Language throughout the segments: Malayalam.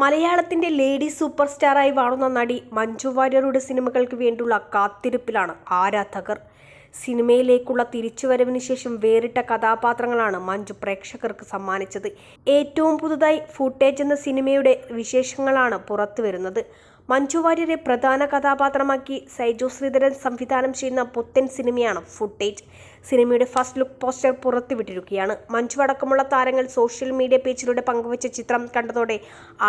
മലയാളത്തിന്റെ ലേഡി സൂപ്പർ സ്റ്റാറായി വാണുന്ന നടി മഞ്ജു വാര്യരുടെ സിനിമകൾക്ക് വേണ്ടിയുള്ള കാത്തിരിപ്പിലാണ് ആരാധകർ. സിനിമയിലേക്കുള്ള തിരിച്ചുവരവിന് ശേഷം വേറിട്ട കഥാപാത്രങ്ങളാണ് മഞ്ജു പ്രേക്ഷകർക്ക് സമ്മാനിച്ചത്. ഏറ്റവും പുതുതായി ഫുട്ടേജ് എന്ന സിനിമയുടെ വിശേഷങ്ങളാണ് പുറത്തുവരുന്നത്. മഞ്ജു വാര്യരെ പ്രധാന കഥാപാത്രമാക്കി സൈജു ശ്രീധരൻ സംവിധാനം ചെയ്യുന്ന പുത്തൻ സിനിമയാണ് ഫുട്ടേജ്. സിനിമയുടെ ഫസ്റ്റ് ലുക്ക് പോസ്റ്റർ പുറത്തുവിട്ടിരിക്കുകയാണ്. മഞ്ജു അടക്കമുള്ള താരങ്ങൾ സോഷ്യൽ മീഡിയ പേജിലൂടെ പങ്കുവച്ച ചിത്രം കണ്ടതോടെ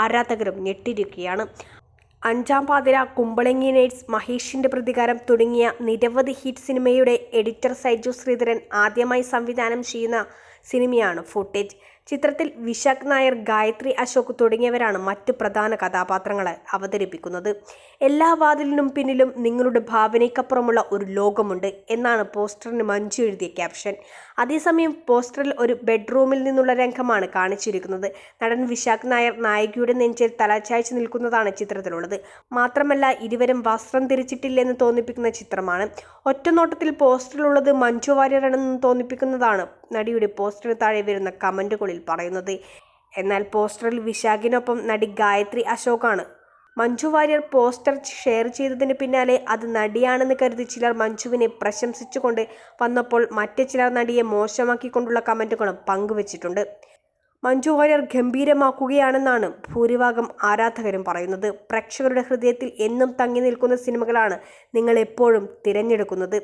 ആരാധകരും ഞെട്ടിരിക്കുകയാണ്. അഞ്ചാം പാതിര കുമ്പളങ്ങി നൈറ്റ്സ് മഹേഷിന്റെ പ്രതികാരം തുടങ്ങിയ നിരവധി ഹിറ്റ് സിനിമയുടെ എഡിറ്റർ സൈജു ശ്രീധരൻ ആദ്യമായി സംവിധാനം ചെയ്യുന്ന സിനിമയാണ് ഫുട്ടേജ്. ചിത്രത്തിൽ വിശാഖ് നായർ ഗായത്രി അശോക് തുടങ്ങിയവരാണ് മറ്റ് പ്രധാന കഥാപാത്രങ്ങളെ അവതരിപ്പിക്കുന്നത്. എല്ലാ വാതിലിനും പിന്നിലും നിങ്ങളുടെ ഭാവനയ്ക്കപ്പുറമുള്ള ഒരു ലോകമുണ്ട് എന്നാണ് പോസ്റ്ററിന് മഞ്ജു എഴുതിയ ക്യാപ്ഷൻ. അതേസമയം പോസ്റ്ററിൽ ഒരു ബെഡ്റൂമിൽ നിന്നുള്ള രംഗമാണ് കാണിച്ചിരിക്കുന്നത്. നടൻ വിശാഖ് നായർ നായികയുടെ നെഞ്ചിൽ തലച്ചായ്ച്ച് നിൽക്കുന്നതാണ് ചിത്രത്തിലുള്ളത്. മാത്രമല്ല ഇരുവരും വസ്ത്രം ധരിച്ചിട്ടില്ലെന്ന് തോന്നിപ്പിക്കുന്ന ചിത്രമാണ്. ഒറ്റനോട്ടത്തിൽ പോസ്റ്ററിലുള്ളത് മഞ്ജു വാര്യരാണെന്ന് തോന്നിപ്പിക്കുന്നതാണ് നടിയുടെ പോസ്റ്ററിന് താഴെ വരുന്ന കമന്റുകളിൽ പറയുന്നത്. എന്നാൽ പോസ്റ്ററിൽ വിശാഖിനൊപ്പം നടി ഗായത്രി അശോകാണ്. മഞ്ജു വാര്യർ പോസ്റ്റർ ഷെയർ ചെയ്തതിന് പിന്നാലെ അത് നടിയാണെന്ന് കരുതി ചിലർ മഞ്ജുവിനെ പ്രശംസിച്ചുകൊണ്ട് വന്നപ്പോൾ മറ്റു ചിലർ നടിയെ മോശമാക്കിക്കൊണ്ടുള്ള കമന്റുകളും പങ്കുവച്ചിട്ടുണ്ട്. മഞ്ജു വാര്യർ ഗംഭീരമാക്കുകയാണെന്നാണ് ഭൂരിഭാഗം ആരാധകരും പറയുന്നത്. പ്രേക്ഷകരുടെ ഹൃദയത്തിൽ എന്നും തങ്ങി നിൽക്കുന്ന സിനിമകളാണ് നിങ്ങൾ എപ്പോഴും തിരഞ്ഞെടുക്കുന്നത്.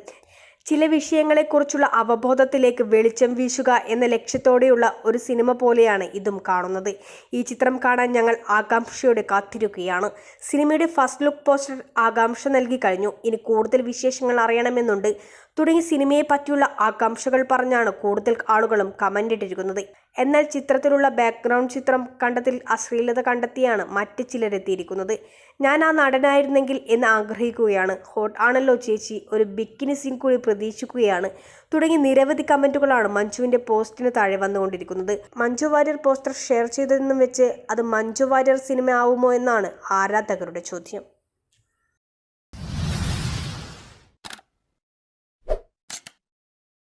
ചില വിഷയങ്ങളെക്കുറിച്ചുള്ള അവബോധത്തിലേക്ക് വെളിച്ചം വീശുക എന്ന ലക്ഷ്യത്തോടെയുള്ള ഒരു സിനിമ പോലെയാണ് ഇതും കാണുന്നത്. ഈ ചിത്രം കാണാൻ ഞങ്ങൾ ആകാംക്ഷയോടെ കാത്തിരിക്കുകയാണ്. സിനിമയുടെ ഫസ്റ്റ് ലുക്ക് പോസ്റ്റർ ആകാംക്ഷ നൽകി കഴിഞ്ഞു. ഇനി കൂടുതൽ വിശേഷങ്ങൾ അറിയണമെന്നുണ്ട് തുടങ്ങി സിനിമയെ പറ്റിയുള്ള ആകാംക്ഷകൾ പറഞ്ഞാണ് കൂടുതൽ ആളുകളും കമന്റ് ഇട്ടിരിക്കുന്നത്. എന്നാൽ ചിത്രത്തിലുള്ള ബാക്ക്ഗ്രൗണ്ട് ചിത്രം കണ്ടതിൽ അശ്ലീലത കണ്ടെത്തിയാണ് മറ്റ് ചിലരെത്തിയിരിക്കുന്നത് ഞാൻ ആ നടനായിരുന്നെങ്കിൽ എന്ന് ആഗ്രഹിക്കുകയാണ്. ഹോട്ട് ആണല്ലോ ചേച്ചി. ഒരു ബിക്കിനി സീൻ കൂടി പ്രതീക്ഷിക്കുകയാണ്. തുടങ്ങി നിരവധി കമന്റുകളാണ് മഞ്ജുവിന്റെ പോസ്റ്റിന് താഴെ വന്നുകൊണ്ടിരിക്കുന്നത്. മഞ്ജു വാര്യർ പോസ്റ്റർ ഷെയർ ചെയ്തതെന്നും വെച്ച് അത് മഞ്ജു വാര്യർ സിനിമ ആവുമോ എന്നാണ് ആരാധകരുടെ ചോദ്യം.